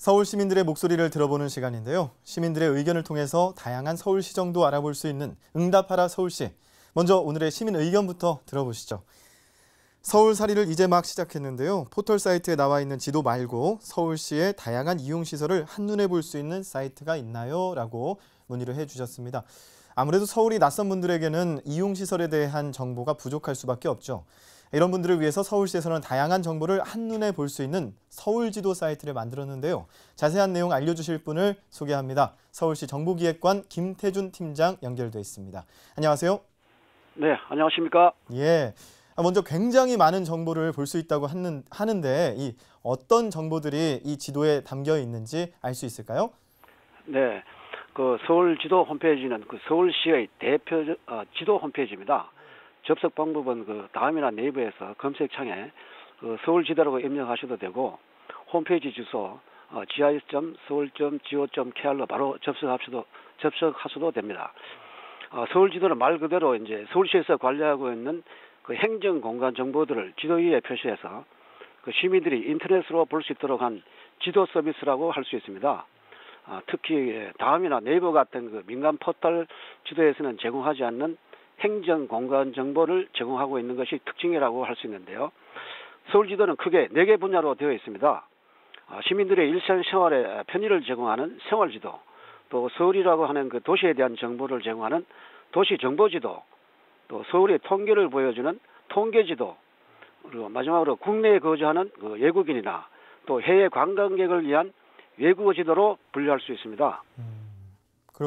서울 시민들의 목소리를 들어보는 시간인데요. 시민들의 의견을 통해서 다양한 서울 시 정도 알아볼 수 있는 응답하라 서울시. 먼저 오늘의 시민 의견부터 들어보시죠. 서울살이를 이제 막 시작했는데요. 포털 사이트에 나와 있는 지도 말고 서울시의 다양한 이용시설을 한눈에 볼 수 있는 사이트가 있나요? 라고 문의를 해주셨습니다. 아무래도 서울이 낯선 분들에게는 이용시설에 대한 정보가 부족할 수밖에 없죠. 이런 분들을 위해서 서울시에서는 다양한 정보를 한눈에 볼 수 있는 서울지도 사이트를 만들었는데요. 자세한 내용 알려주실 분을 소개합니다. 서울시 정보기획관 김태준 팀장 연결돼 있습니다. 안녕하세요. 네, 안녕하십니까? 예. 먼저 굉장히 많은 정보를 볼 수 있다고 하는, 하는데 이 어떤 정보들이 이 지도에 담겨 있는지 알 수 있을까요? 네, 그 서울 지도 홈페이지는 그 서울시의 대표 어, 지도 홈페이지입니다. 접속 방법은 그 다음이나 네이버에서 검색창에 그 서울 지도라고 입력하셔도 되고 홈페이지 주소 어, gis.서울.go.kr로 바로 접속하셔도 접속하셔도 됩니다. 어, 서울 지도는 말 그대로 이제 서울시에서 관리하고 있는 그 행정 공간 정보들을 지도 위에 표시해서 그 시민들이 인터넷으로 볼 수 있도록 한 지도 서비스라고 할 수 있습니다. 아, 특히 다음이나 네이버 같은 그 민간 포털 지도에서는 제공하지 않는 행정 공간 정보를 제공하고 있는 것이 특징이라고 할 수 있는데요. 서울 지도는 크게 네 개 분야로 되어 있습니다. 아, 시민들의 일상 생활에 편의를 제공하는 생활 지도, 또 서울이라고 하는 그 도시에 대한 정보를 제공하는 도시 정보 지도, 또 서울의 통계를 보여주는 통계지도, 그리고 마지막으로 국내에 거주하는 그 외국인이나 또 해외 관광객을 위한 외국어 지도로 분류할 수 있습니다. 음,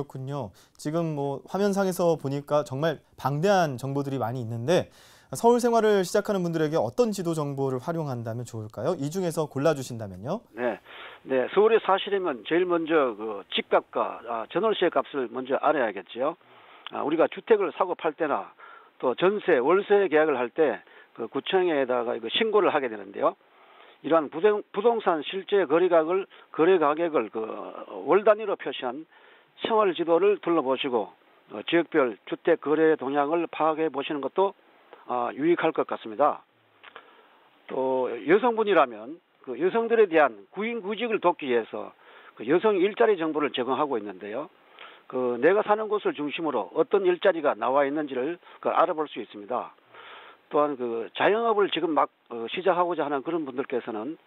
그렇군요. 지금 뭐 화면상에서 보니까 정말 방대한 정보들이 많이 있는데 서울 생활을 시작하는 분들에게 어떤 지도 정보를 활용한다면 좋을까요? 이 중에서 골라주신다면요? 네, 네 서울에 사시려면 제일 먼저 그 집값과 아, 전월세 값을 먼저 알아야겠죠. 아, 우리가 주택을 사고 팔 때나 또 전세, 월세 계약을 할 때 그 구청에다가 이거 신고를 하게 되는데요. 이러한 부동, 부동산 실제 거래가격을 거래 가격을 그 월 단위로 표시한 생활 지도를 둘러보시고 어, 지역별 주택 거래 동향을 파악해 보시는 것도 어, 유익할 것 같습니다. 또 여성분이라면 그 여성들에 대한 구인 구직을 돕기 위해서 그 여성 일자리 정보를 제공하고 있는데요. 그 내가 사는 곳을 중심으로 어떤 일자리가 나와 있는지를 그 알아볼 수 있습니다. 또한 그 자영업을 지금 막 어, 시작하고자 하는 그런 분들께서는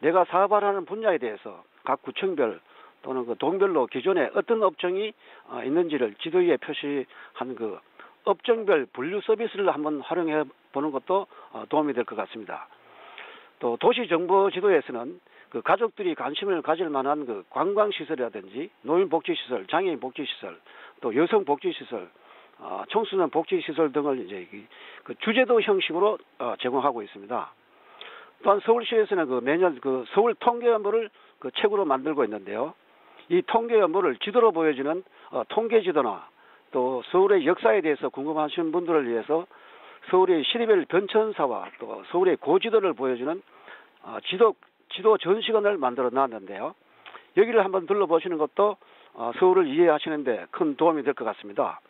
내가 사업하는 분야에 대해서 각 구청별 또는 그 동별로 기존에 어떤 업종이 어, 있는지를 지도 위에 표시한 그 업종별 분류 서비스를 한번 활용해 보는 것도 어, 도움이 될 것 같습니다. 또 도시 정보 지도에서는 그 가족들이 관심을 가질 만한 그 관광 시설이라든지 노인 복지 시설, 장애인 복지 시설, 또 여성 복지 시설, 어, 청소년 복지 시설 등을 이제 그 주제도 형식으로 어, 제공하고 있습니다. 또한 서울시에서는 그 매년 그 서울 통계 연보를 그 책으로 만들고 있는데요. 이 통계 연보를 지도로 보여주는 어, 통계 지도나 또 서울의 역사에 대해서 궁금하신 분들을 위해서 서울의 시리벨 변천사와 또 서울의 고지도를 보여주는 어, 지도 지도 전시관을 만들어 놨는데요. 여기를 한번 둘러보시는 것도 어, 서울을 이해하시는데 큰 도움이 될 것 같습니다.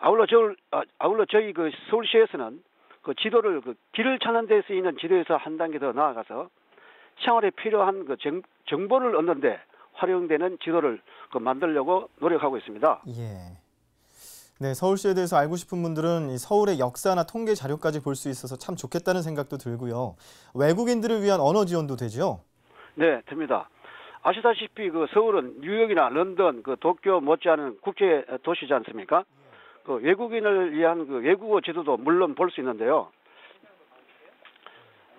아울러 저 아, 아울러 저희 그 서울시에서는 그 지도를 그 길을 찾는 데 쓰이는 지도에서 한 단계 더 나아가서 생활에 필요한 그 정, 정보를 얻는데 활용되는 지도를 그 만들려고 노력하고 있습니다. 예. 네, 서울시에 대해서 알고 싶은 분들은 서울의 역사나 통계 자료까지 볼 수 있어서 참 좋겠다는 생각도 들고요. 외국인들을 위한 언어 지원도 되죠? 네, 됩니다. 아시다시피 그 서울은 뉴욕이나 런던, 그 도쿄 못지않은 국제 도시지 않습니까? 그 외국인을 위한 그 외국어 지도도 물론 볼 수 있는데요.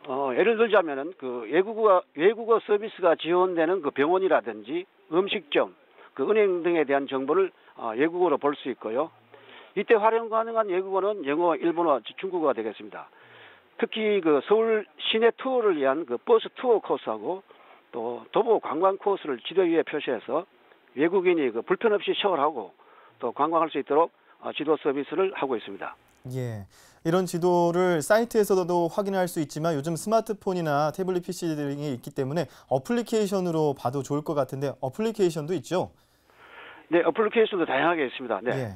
어, 예를 들자면은 그 외국어 외국어 서비스가 지원되는 그 병원이라든지 음식점, 그 은행 등에 대한 정보를 어, 외국어로 볼 수 있고요. 이때 활용 가능한 외국어는 영어, 일본어, 중국어가 되겠습니다. 특히 그 서울 시내 투어를 위한 그 버스 투어 코스하고 또 도보 관광 코스를 지도 위에 표시해서 외국인이 그 불편 없이 셔얼하고 또 관광할 수 있도록 어, 지도 서비스를 하고 있습니다. 예. 이런 지도를 사이트에서도 확인할 수 있지만 요즘 스마트폰이나 태블릿 PC 등이 있기 때문에 어플리케이션으로 봐도 좋을 것 같은데 어플리케이션도 있죠? 네, 어플리케이션도 다양하게 있습니다. 네. 예.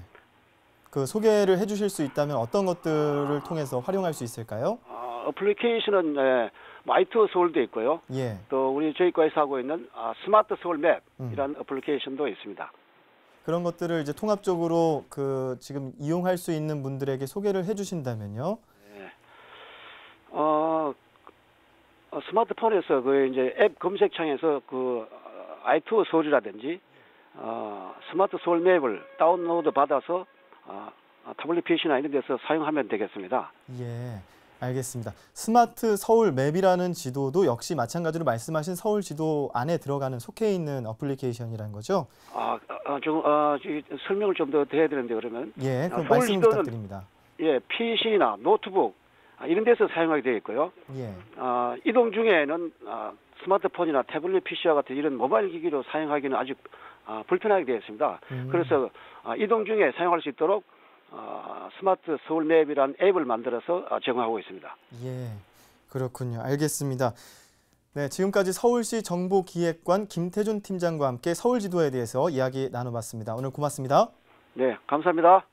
그 소개를 해주실 수 있다면 어떤 것들을 통해서 활용할 수 있을까요? 아, 어, 어플리케이션은 에, 마이투어 서울도 있고요. 예. 또 우리 저희 과에서 하고 있는 아, 스마트 서울 음. 맵이라는 어플리케이션도 있습니다. 그런 것들을 이제 통합적으로 그 지금 이용할 수 있는 분들에게 소개를 해주신다면요. 어, 어, 스마트폰에서 그 이제 앱 검색창에서 그 어, 아이투어 서울이라든지 어, 스마트 서울 맵을 다운로드 받아서 어, 어, 타블릿 PC나 이런 데서 사용하면 되겠습니다. 예. 알겠습니다. 스마트 서울 맵이라는 지도도 역시 마찬가지로 말씀하신 서울 지도 안에 들어가는 속해 있는 어플리케이션이라는 거죠. 아, 아, 좀 아, 저, 설명을 좀 더 해야 되는데 그러면 예, 아, 그럼 서울 말씀 지도는- 부탁드립니다. 예, PC나 노트북 아, 이런 데서 사용하게 되어 있고요. 예. 아, 이동 중에는 아, 스마트폰이나 태블릿 PC와 같은 이런 모바일 기기로 사용하기는 아주 아, 불편하게 되어 있습니다. 음. 그래서 아, 이동 중에 사용할 수 있도록 아, 스마트 서울 맵이라는 앱을 만들어서 아, 제공하고 있습니다. 예, 그렇군요. 알겠습니다. 네, 지금까지 서울시 정보기획관 김태준 팀장과 함께 서울 지도에 대해서 이야기 나눠봤습니다. 오늘 고맙습니다. 네, 감사합니다.